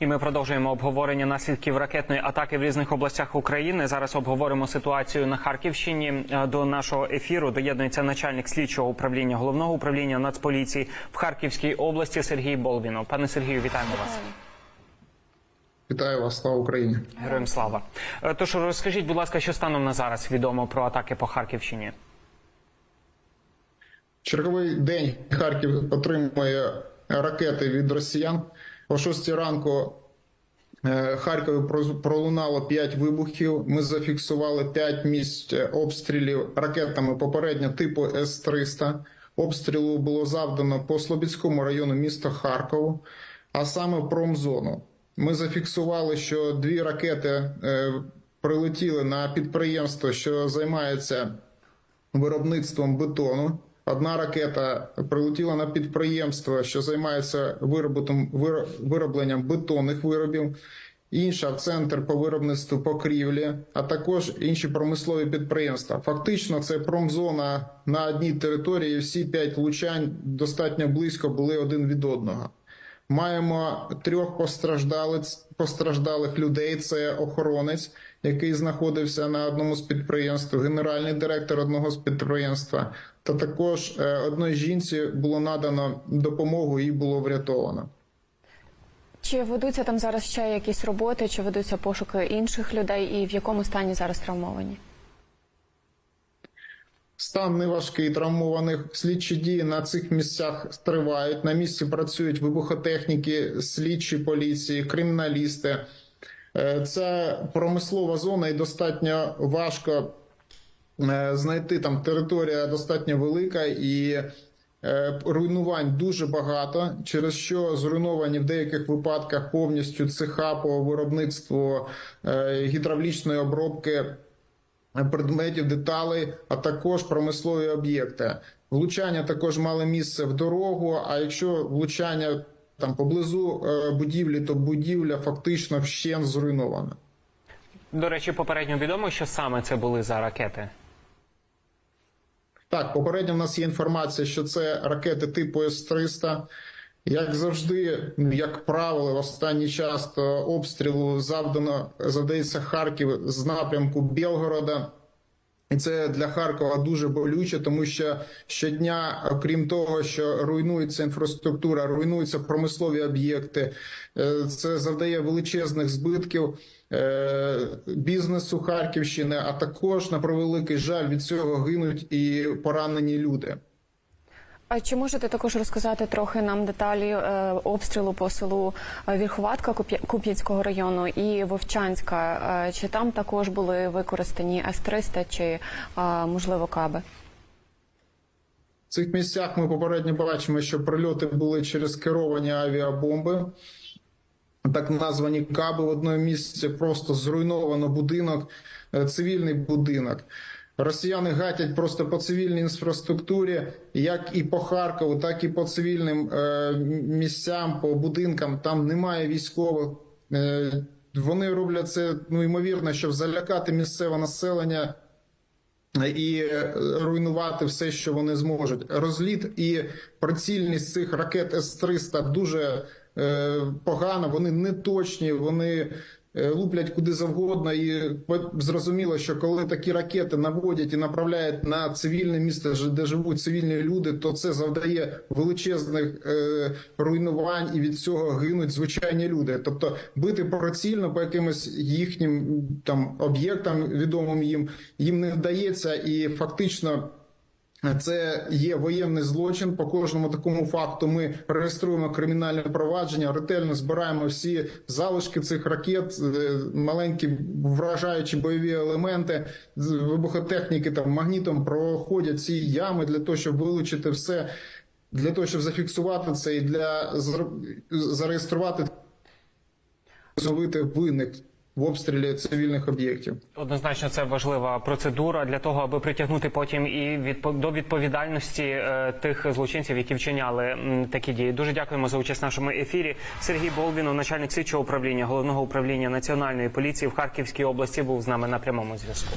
І ми продовжуємо обговорення наслідків ракетної атаки в різних областях України. Зараз обговоримо ситуацію на Харківщині. Е, До нашого ефіру доєднується начальник слідчого управління головного управління Нацполіції в Харківській області Сергій Болвінов. Пане Сергію, вітаємо вас. Вітаю вас, слава Україні. Героям слава. Е, Тож розкажіть, будь ласка, що станом на зараз відомо про атаки по Харківщині? Черговий день Харків отримує ракети від росіян. О 6 ранку е, Харкові пролунало 5 вибухів. Ми зафіксували 5 місць обстрілів ракетами попередньо типу С-300. Обстрілу було завдано по Слобідському району міста Харкову, а саме в промзону. Ми зафіксували, що дві ракети е, прилетіли на підприємство, що займається виробництвом бетону. Одна ракета прилетіла на підприємство, що займається виробленням бетонних виробів. Інша центр по виробництву покрівлі, а також інші промислові підприємства. Фактично, це промзона на одній території. Всі п'ять влучань достатньо близько були один від одного. Маємо трьох постраждалих людей. Це охоронець, який знаходився на одному з підприємств, генеральний директор одного з підприємства. Та також е, одній жінці було надано допомогу і було врятовано. Чи ведуться там зараз ще якісь роботи, чи ведуться пошуки інших людей, і в якому стані зараз травмовані? Стан неважкий, травмованих. Слідчі дії на цих місцях тривають. На місці працюють вибухотехніки, слідчі поліції, криміналісти. Е, Це промислова зона, і достатньо важко е, знайти там територія достатньо велика і е, руйнувань дуже багато, через що зруйновані в деяких випадках повністю цеха по виробництву гідравлічної обробки предметів, деталей, а також промислові об'єкти. Влучання також мали місце в дорогу. А якщо влучання там поблизу е, будівлі, то будівля фактично вщент зруйнована. До речі, попередньо відомо, що саме це були за ракети. Так, попередньо в нас є інформація, що це ракети типу С-300. Як завжди, як правило, в останній час обстрілу завдано завдається Харків з напрямку Білгорода. І це для Харкова дуже болюче, тому що щодня, окрім того, що руйнується інфраструктура, руйнуються промислові об'єкти, е, це завдає величезних збитків е, бізнесу Харківщини, а також на превеликий жаль від цього гинуть і поранені люди. А чи можете також розказати трохи нам деталі е, обстрілу по селу е, Вірховатка Куп'янського району і Вовчанська? Е, чи там також були використані С-300 чи можливо каби? В цих місцях ми попередньо бачимо, що прильоти були через керовані авіабомби. Так названі каби в одному місці просто зруйновано будинок, цивільний будинок. Росіяни гатять просто по цивільній інфраструктурі, як і по Харкову, так і по цивільним е, місцям, по будинкам. Там немає військових. Е, вони роблять це ну ймовірно, щоб залякати місцеве населення і руйнувати все, що вони зможуть. Розліт і прицільність цих ракет С-300 дуже е, погана, вони не точні, вони луплять куди завгодно. І зрозуміло, що коли такі ракети наводять і направляють на цивільне місце, ж- де живуть цивільні люди, то це завдає величезних е, руйнувань, і від цього гинуть звичайні люди. Тобто бити прицільно по якимось їхнім там об'єктам, відомим їм, їм не вдається, і фактично. Це є воєнний злочин. По кожному такому факту ми реєструємо кримінальне провадження, ретельно збираємо всі залишки цих ракет, е, маленькі вражаючі бойові елементи, вибухотехніки там магнітом проходять ці ями для того, щоб вилучити все, для того, щоб зафіксувати це і для зар- зареєструвати винних в обстрілі цивільних об'єктів. Однозначно, це важлива процедура для того, аби притягнути потім і відпо- до відповідальності е, тих злочинців, які вчиняли такі дії. Дуже дякуємо за участь в нашому ефірі. Сергій Болвінов, начальник слідчого управління головного управління національної поліції в Харківській області, був з нами на прямому зв'язку.